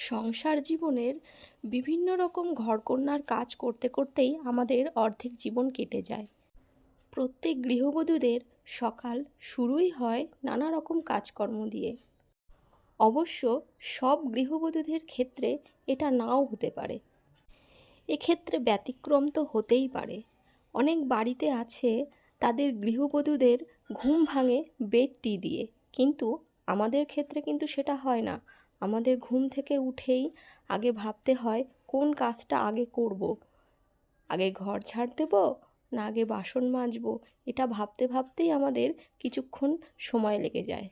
সংসার জীবনের বিভিন্ন রকম ঘরকন্নার কাজ করতে করতেই আমাদের অর্ধেক জীবন কেটে যায়। প্রত্যেক গৃহবধূদের সকাল শুরুই হয় নানা রকম কাজকর্ম দিয়ে। অবশ্য সব গৃহবধূদের ক্ষেত্রে এটা নাও হতে পারে। এক্ষেত্রে ব্যতিক্রম তো হতেই পারে। অনেক বাড়িতে আছে তাদের গৃহবধূদের ঘুম ভাঙে বেড টি দিয়ে। কিন্তু আমাদের ক্ষেত্রে কিন্তু সেটা হয় না। আমাদের ঘুম থেকে উঠেই আগে ভাবতে হয়, কোন কাজটা আগে করব। আগে ঘর ঝাড় দেব না আগে বাসন মাজবো? এটা ভাবতে ভাবতেই আমাদের কিছুক্ষণ সময় লেগে যায়।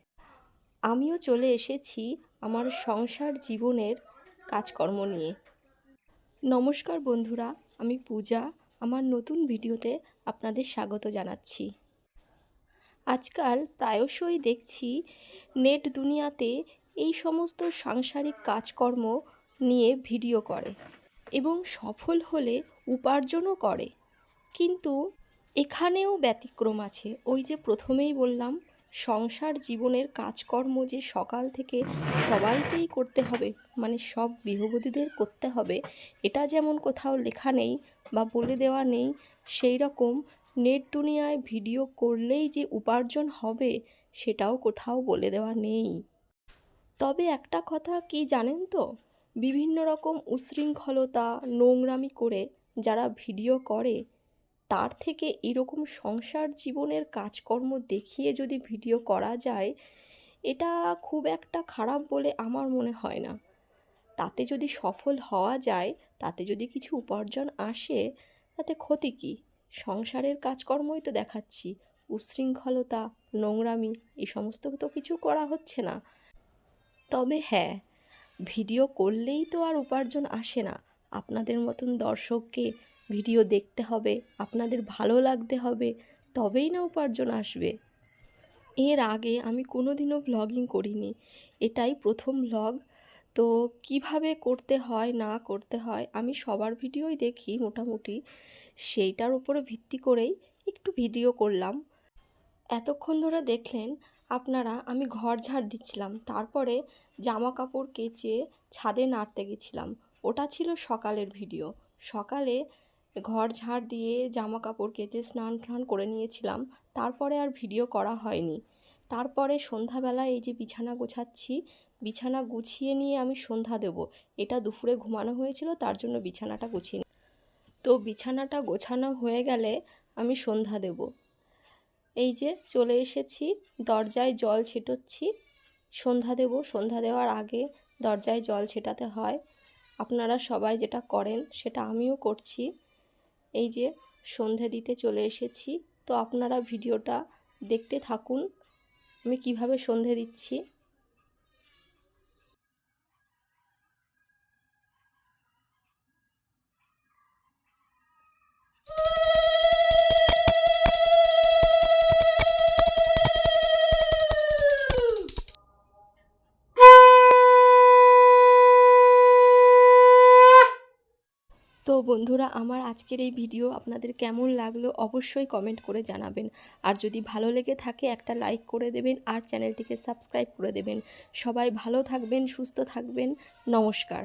আমিও চলে এসেছি আমার সংসার জীবনের কাজকর্ম নিয়ে। নমস্কার বন্ধুরা, আমি পূজা। আমার নতুন ভিডিওতে আপনাদের স্বাগত জানাচ্ছি। আজকাল প্রায়শই দেখছি, নেট দুনিয়াতে এই সমস্ত সাংসারিক কাজকর্ম নিয়ে ভিডিও করে এবং সফল হলে উপার্জনও করে। কিন্তু এখানেও ব্যতিক্রম আছে। ওই যে প্রথমেই বললাম, সংসার জীবনের কাজকর্ম যে সকাল থেকে সবাইকেই করতে হবে মানে সব গৃহবধূদের করতে হবে, এটা যেমন কোথাও লেখা নেই বা বলে দেওয়া নেই, সেই রকম নেট দুনিয়ায় ভিডিও করলেই যে উপার্জন হবে, সেটাও কোথাও বলে দেওয়া নেই। তবে একটা কথা কি জানেন তো? বিভিন্ন রকম উশৃঙ্খলতা, নোংরামি করে যারা ভিডিও করে, তার থেকে এরকম সংসার জীবনের কাজকর্ম দেখিয়ে যদি ভিডিও করা যায়, এটা খুব একটা খারাপ বলে আমার মনে হয় না। তাতে যদি সফল হওয়া যায়, তাতে যদি কিছু উপার্জন আসে, তাতে ক্ষতি কী? সংসারের কাজকর্মই তো দেখাচ্ছি। উশৃঙ্খলতা, নোংরামি এই সমস্ত তো কিছু করা হচ্ছে না। তবে হ্যাঁ ভিডিও করলেই তো আর উপার্জন আসে না। আপনাদের মতন দর্শককে ভিডিও দেখতে হবে, আপনাদের ভালো লাগতে হবে, তবেই না উপার্জন আসবে। এর আগে আমি কোনো দিনও ভ্লগিং করিনি, এটাই প্রথম ভ্লগ তো কীভাবে করতে হয়, না করতে হয়, আমি সবার ভিডিওই দেখি মোটামুটি। সেইটার উপরে ভিত্তি করেই একটু ভিডিও করলাম। এতক্ষণ ধরে দেখলেন আপনারা, আমি ঘর ঝাড় দিচ্ছিলাম। তারপরে জামা কাপড় কেচে ছাদে নাড়তে গেছিলাম। ওটা ছিল সকালের ভিডিও। সকালে ঘর ঝাড় দিয়ে জামা কাপড় কেচে স্নান টান করে নিয়েছিলাম। তারপরে আর ভিডিও করা হয়নি। তারপরে সন্ধ্যাবেলা এই যে বিছানা গোছাচ্ছি, বিছানা গুছিয়ে নিয়ে আমি সন্ধ্যা দেব। এটা দুপুরে ঘুমানো হয়েছিল, তার জন্য বিছানাটা গুছিয়ে তো বিছানাটা গোছানো হয়ে গেলে আমি সন্ধ্যা দেব। এই যে চলে এসেছি, দরজায় জল ছেটোচ্ছি। সন্ধ্যা দেব, সন্ধ্যা দেওয়ার আগে দরজায় জল ছেটাতে হয়। আপনারা সবাই যেটা করেন সেটা আমিও করছি। এই যে সন্ধে দিতে চলে এসেছি, তো আপনারা ভিডিওটা দেখতে থাকুন। আমি কীভাবে সন্ধে দিচ্ছি? তো বন্ধুরা, আমার আজকের এই ভিডিও আপনাদের কেমন লাগল অবশ্যই কমেন্ট করে জানাবেন। আর যদি ভালো লেগে থাকে, একটা লাইক করে দেবেন আর চ্যানেলটিকে সাবস্ক্রাইব করে দেবেন। সবাই ভালো থাকবেন, সুস্থ থাকবেন। নমস্কার।